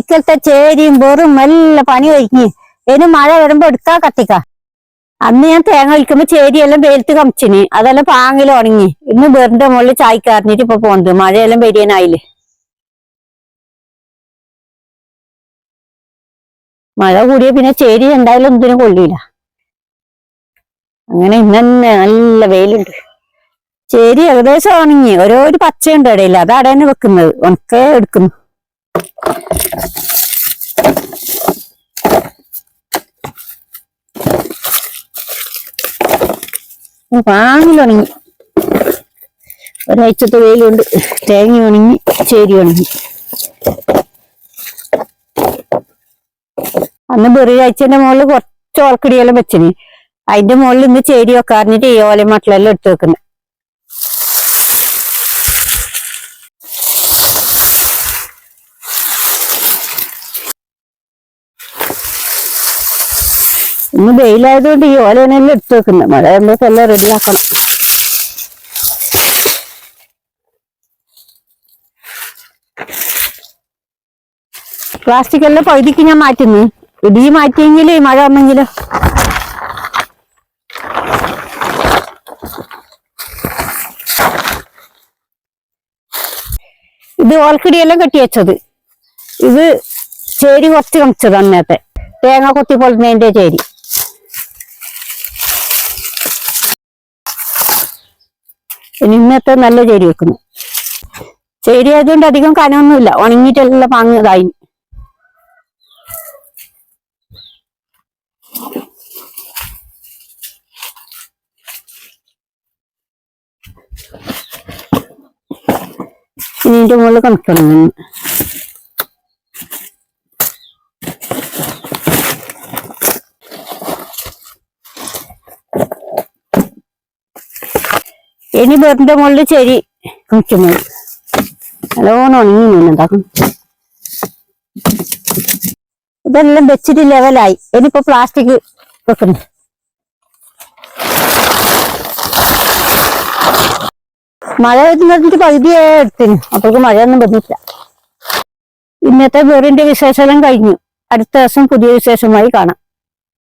ഇക്കലത്തെ ചേരിയും വെറും എല്ലാം പണി ഒരുക്കി. ഇനി മഴ വരുമ്പോ എടുക്കാ കത്തിക്ക. അന്ന് ഞാൻ തേങ്ങ ഒഴിക്കുമ്പോ ചേരിയെല്ലാം വെയിലത്ത് കമിച്ചിന്. അതെല്ലാം പാങ്ങിൽ ഉണങ്ങി. ഇന്ന് വെറിന്റെ മുകളിൽ ചായക്കറിഞ്ഞിട്ട് ഇപ്പൊ പോകുന്നത് മഴയെല്ലാം പെരിയാനായില്ലേ മഴ കൂടിയ പിന്നെ ചേരി എന്തായാലും ഒന്നിനും കൊള്ളിയില്ല അങ്ങനെ ഇന്നെ നല്ല വെയിലുണ്ട്. ചേരി ഏകദേശം ഉണങ്ങി. ഓരോ ഒരു പച്ചയുണ്ട് ഇടയിൽ അത് അവിടെ തന്നെ വെക്കുന്നത്. ഉണക്കേ എടുക്കുന്നു. പാങ്ങിൽ ഉണങ്ങി ഒരാഴ്ചത്തെ വെയിലുണ്ട്. തേങ്ങ ഉണങ്ങി ചേരി ഉണങ്ങി. അന്ന് വെറിയാഴ്ചന്റെ മുകളിൽ കുറച്ച് ഓർക്കിടിയെല്ലാം വെച്ചിന്. അതിന്റെ മുകളിൽ ഇന്ന് ചേരി വെക്കാറിഞ്ഞിട്ട് ഈ ഓലമട്ടിലെല്ലാം മട്ടിലെല്ലാം എടുത്തു വെക്കുന്നത് ഇന്ന് വെയിലായതുകൊണ്ട് ഈ ഓലനെല്ലാം എടുത്തു വെക്കുന്നത് മഴ ആകുമ്പോൾ എല്ലാം റെഡിയാക്കണം. പ്ലാസ്റ്റിക് എല്ലാം പകുതിക്ക് ഞാൻ മാറ്റുന്നു. ഇടി മാറ്റിയെങ്കിൽ മഴ വന്നെങ്കിലോ? ഇത് ഓൽക്കിടിയെല്ലാം കെട്ടി വെച്ചത്. ഇത് ചേരി കുറച്ച് കമിച്ചത് അന്നത്തെ. തേങ്ങ കൊത്തി പൊളുന്നതിന്റെ ചേരി. ഇനി ഇന്നത്തെ നല്ല ചേരി വെക്കുന്നു. ചേരി ആയതുകൊണ്ട് അധികം കനമൊന്നുമില്ല. ഉണങ്ങിയിട്ടെല്ലാം പാങ്ങതായി ഇനി ഇതിന്റെ മുകളിൽ കണക്കണം ഇനി വെറിന്റെ മുകളിൽ ചെരി നിൽക്കുന്നത് നല്ലോണം ഉണങ്ങി നിന്നുണ്ടാക്കും ഇതെല്ലാം വെച്ചിട്ട് ലെവലായി ഇനിയിപ്പോ പ്ലാസ്റ്റിക് വെക്കുന്നു മഴ വരുന്നതിന്റെ പകുതിയേ എടുത്തിന്. അപ്പോഴേക്ക് മഴയൊന്നും വന്നിട്ടില്ല. ഇന്നത്തെ വെറിന്റെ വിശേഷം കഴിഞ്ഞു. അടുത്ത ദിവസം പുതിയ വിശേഷമായി കാണാം.